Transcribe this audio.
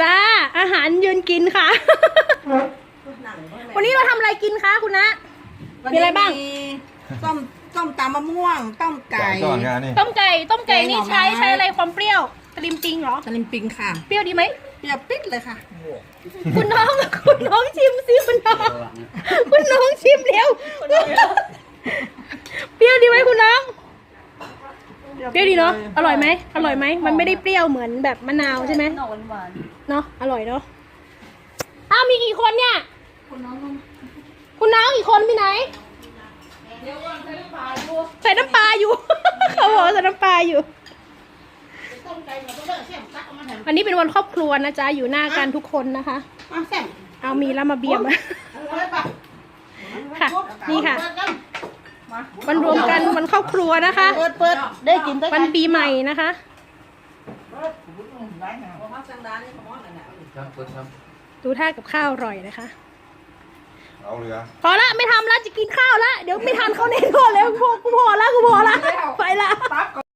จ้า อาหารยืนกินค่ะ วันนี้เราทำอะไรกินคะคุณนะ มีอะไรบ้าง ต้มต้มตำมะม่วง ต้มไก่จ่ายก่อนงานนี่ต้มไก่ต้มไก่นี่แกงหน่อไม้ใช้ใช้อะไรความเปรี้ยวตะลิมปิงเหรอ ตะลิมปิงค่ะเปรี้ยวดีไหม เปรี้ยวปิดเลยค่ะ คุณน้อง คุณน้องชิมสิคุณน้อง คุณน้องชิมเร็ว เปรี้ยวดีไหมคุณน้อง เปรี้ยวดีเนาะ อร่อยไหมอร่อยไหม มันไม่ได้เปรี้ยวเหมือนแบบมะนาวใช่ไหมหน่อหวานเนาะ อร่อยเนาะ อ้าวมีกี่คนเนี่ย คุณน้องกี่คนมีไหนใส่น้ำปลาอยู่ เขาบอกว่าใส่น้ำปลาอยู่ อันนี้เป็นวันครอบครัวนะจ๊ะ อยู่หน้ากันทุกคนนะคะมาแซ่บเอามีแล้วมาเบียร์มาค่ะ นี่ค่ะ วันรวมกันวันครอบครัวนะคะ เปิดเปิดได้กินได้วันปีใหม่นะคะดูท่ากับข้าวอร่อยนะคะ เอาเรือพอละไม่ทำละจะกินข้าวละเดี๋ยวไม่ทันเขาแน่นอนแล้วกูกูพอละกูพอละ